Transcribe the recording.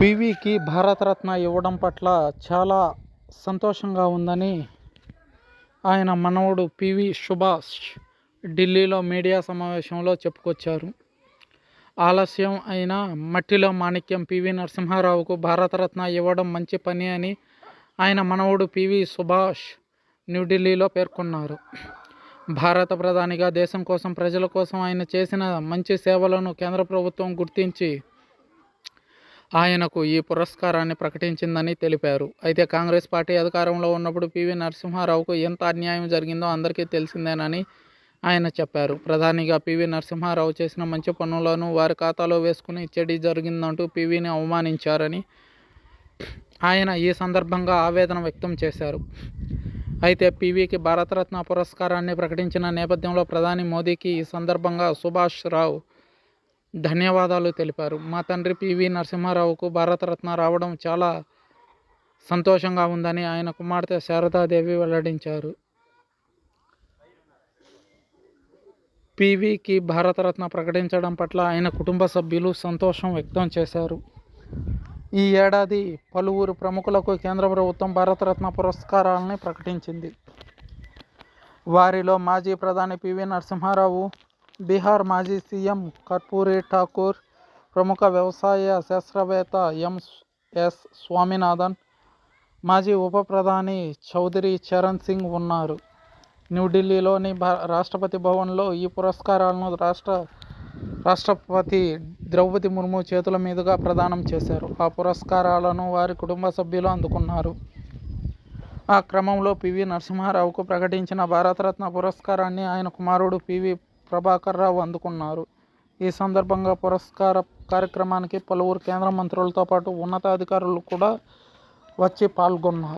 పివికి భారతరత్న ఇవ్వడం పట్ల చాలా సంతోషంగా ఉందని ఆయన మనవడు పివి సుభాష్ ఢిల్లీలో మీడియా సమావేశంలో చెప్పుకొచ్చారు. ఆలస్యం అయిన మట్టిలో మాణిక్యం పివి నరసింహారావుకు భారతరత్న ఇవ్వడం మంచి పని అని ఆయన మనవడు పివి సుభాష్ న్యూఢిల్లీలో పేర్కొన్నారు. భారత ప్రధానిగా దేశం కోసం ప్రజల కోసం ఆయన చేసిన మంచి సేవలను కేంద్ర ప్రభుత్వం గుర్తించి ఆయనకు ఈ పురస్కారాన్ని ప్రకటించిందని తెలిపారు. అయితే కాంగ్రెస్ పార్టీ అధికారంలో ఉన్నప్పుడు పివి నరసింహారావుకు ఎంత అన్యాయం జరిగిందో అందరికీ తెలిసిందేనని ఆయన చెప్పారు. ప్రధానిగా పివి నరసింహారావు చేసిన మంచి పనులను వారి ఖాతాలో వేసుకుని చెడి జరిగిందంటూ పివిని అవమానించారని ఆయన ఈ సందర్భంగా ఆవేదన వ్యక్తం చేశారు. అయితే పివికి భారతరత్న పురస్కారాన్ని ప్రకటించిన నేపథ్యంలో ప్రధాని మోదీకి ఈ సందర్భంగా సుభాష్ రావు ధన్యవాదాలు తెలిపారు. మా తండ్రి పివి నరసింహారావుకు భారతరత్న రావడం చాలా సంతోషంగా ఉందని ఆయన కుమార్తె శారదాదేవి వెల్లడించారు. పివికి భారతరత్న ప్రకటించడం పట్ల ఆయన కుటుంబ సభ్యులు సంతోషం వ్యక్తం చేశారు. ఈ ఏడాది పలువురు ప్రముఖులకు కేంద్ర ప్రభుత్వం భారతరత్న పురస్కారాలని ప్రకటించింది. వారిలో మాజీ ప్రధాని పివి నరసింహారావు బీహార్ మాజీ సీఎం కర్పూరి ఠాకూర్ ప్రముఖ వ్యవసాయ శాస్త్రవేత్త ఎం ఎస్ స్వామినాథన్ మాజీ ఉప ప్రధాని చౌదరి చరణ్ సింగ్ ఉన్నారు. న్యూఢిల్లీలోని రాష్ట్రపతి భవన్లో ఈ పురస్కారాలను రాష్ట్ర రాష్ట్రపతి ద్రౌపది ముర్ము చేతుల మీదుగా ప్రదానం చేశారు. ఆ పురస్కారాలను వారి కుటుంబ సభ్యులు అందుకున్నారు. ఆ క్రమంలో పివి నరసింహారావుకు ప్రకటించిన భారతరత్న పురస్కారాన్ని ఆయన కుమారుడు పివి ప్రభాకర్ రావు అందుకున్నారు. ఈ సందర్భంగా పురస్కార కార్యక్రమానికి పలువురు కేంద్ర మంత్రులతో పాటు ఉన్నతాధికారులు కూడా వచ్చి పాల్గొన్నారు.